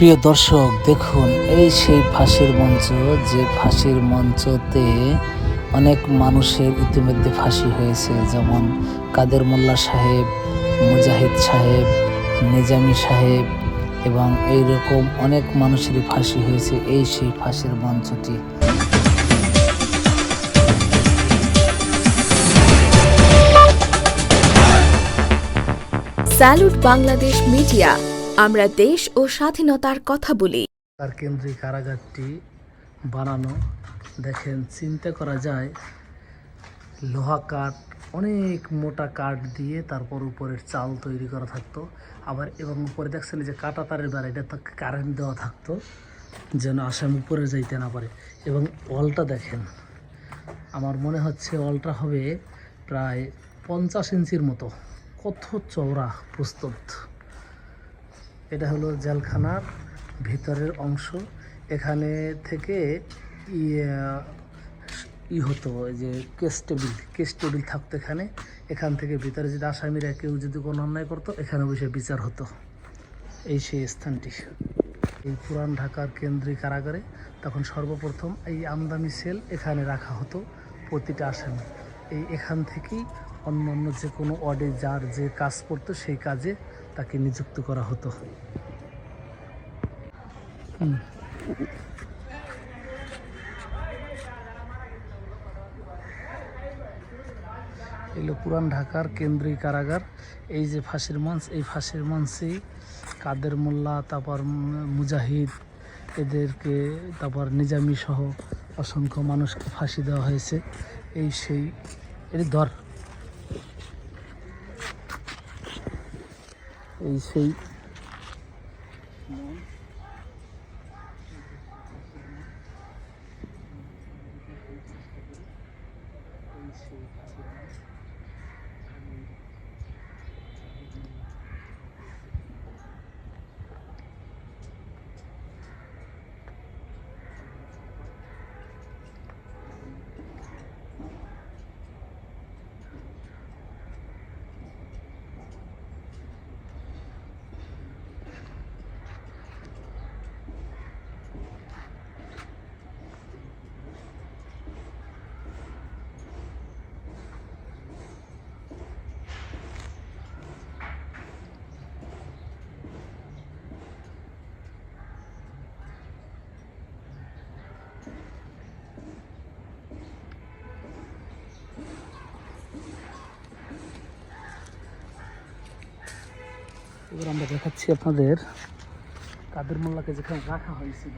প্রিয় দর্শক, দেখুন, এই সেই ফাঁসির মঞ্চ, যে ফাঁসির মঞ্চতে অনেক মানুষের ইতিমধ্যে ফাঁসি হয়েছে। যেমন কাদের মোল্লা সাহেব, মুজাহিদ সাহেব, নিজামি সাহেব এবং এই রকম অনেক মানুষেরই ফাঁসি হয়েছে এই সেই ফাঁসির মঞ্চটি। Salute Bangladesh media. আমরা দেশ ও স্বাধীনতার কথা বলি। তার কেন্দ্রিক কারাগারটি বানানো, দেখেন, চিন্তা করা যায়, লোহা কাঠ, অনেক মোটা কাঠ দিয়ে তারপর উপরের চাল তৈরি করা থাকতো। আবার এবং উপরে দেখছেন যে কাটা তারের বেড়া, এটা কারেন্ট দেওয়া থাকতো, যেন আসাম উপরে যাইতে না পারে। এবং ওয়ালটা দেখেন, আমার মনে হচ্ছে ওয়ালটা হবে প্রায় পঞ্চাশ ইঞ্চির মতো। কত চওড়া প্রস্তুত। এটা হলো জেলখানার ভিতরের অংশ। এখানে থেকে ই হতো যে কেস টেবিল কেস টেবিল থাকতো এখানে। এখান থেকে ভিতরে যদি আসামিরা কেউ যদি কোনো অন্যায় করতো, এখানে বসে বিচার হতো। এই সেই স্থানটি। এই পুরান ঢাকার কেন্দ্রীয় কারাগারে তখন সর্বপ্রথম এই আমদানি সেল এখানে রাখা হতো প্রতিটা আসামি। এই এখান থেকেই অন্য অন্য যে কোনো ওয়ার্ডে যার যে কাজ করতো সেই কাজে তাকে নিযুক্ত করা হতো। এগুলো পুরান ঢাকার কেন্দ্রীয় কারাগার, এই যে ফাঁসির মঞ্চ, এই ফাঁসির মঞ্চেই কাদের মোল্লা, তারপর মুজাহিদ, এদেরকে তারপর নিজামি সহ অসংখ্য মানুষকে ফাঁসি দেওয়া হয়েছে এই সেই এর ধর এই সেই এবার আমরা দেখাচ্ছি আপনাদের কাদের মোল্লাকে যেখানে রাখা হয়েছিল।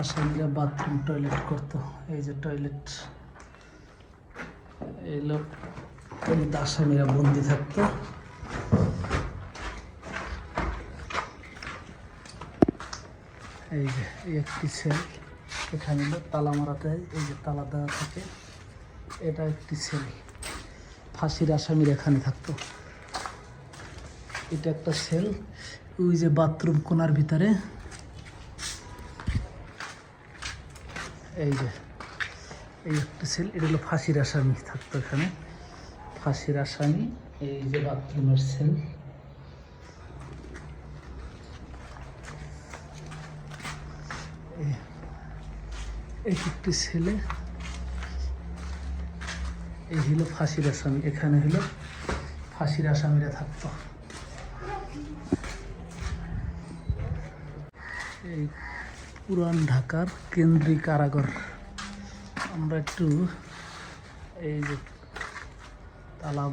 আসামিরা বাথরুম টয়লেট করতো। এই যে টয়লেট এগুলো আসামিরা বন্দি থাকতো। এই যে একটি সেল এখানে তালা মারাতে এই যে তালা দেওয়া থাকে। এটা একটি সেল ফাঁসির আসামির এখানে থাকতো। এটা একটা সেল ওই যে বাথরুম কোনার ভিতরে এই যে, এই একটা সেল এটা হলো ফাঁসির আসামি থাকতো এখানে। ফাঁসির আসামি এই যে বাথরুমের সেল এই- একটি ছেলে এই হলো ফাঁসির আসামি এখানে হলো ফাঁসির আসামিরা থাকতো। এই পুরান ঢাকার কেন্দ্রীয় কারাগার। আমরা একটু এই যে তালা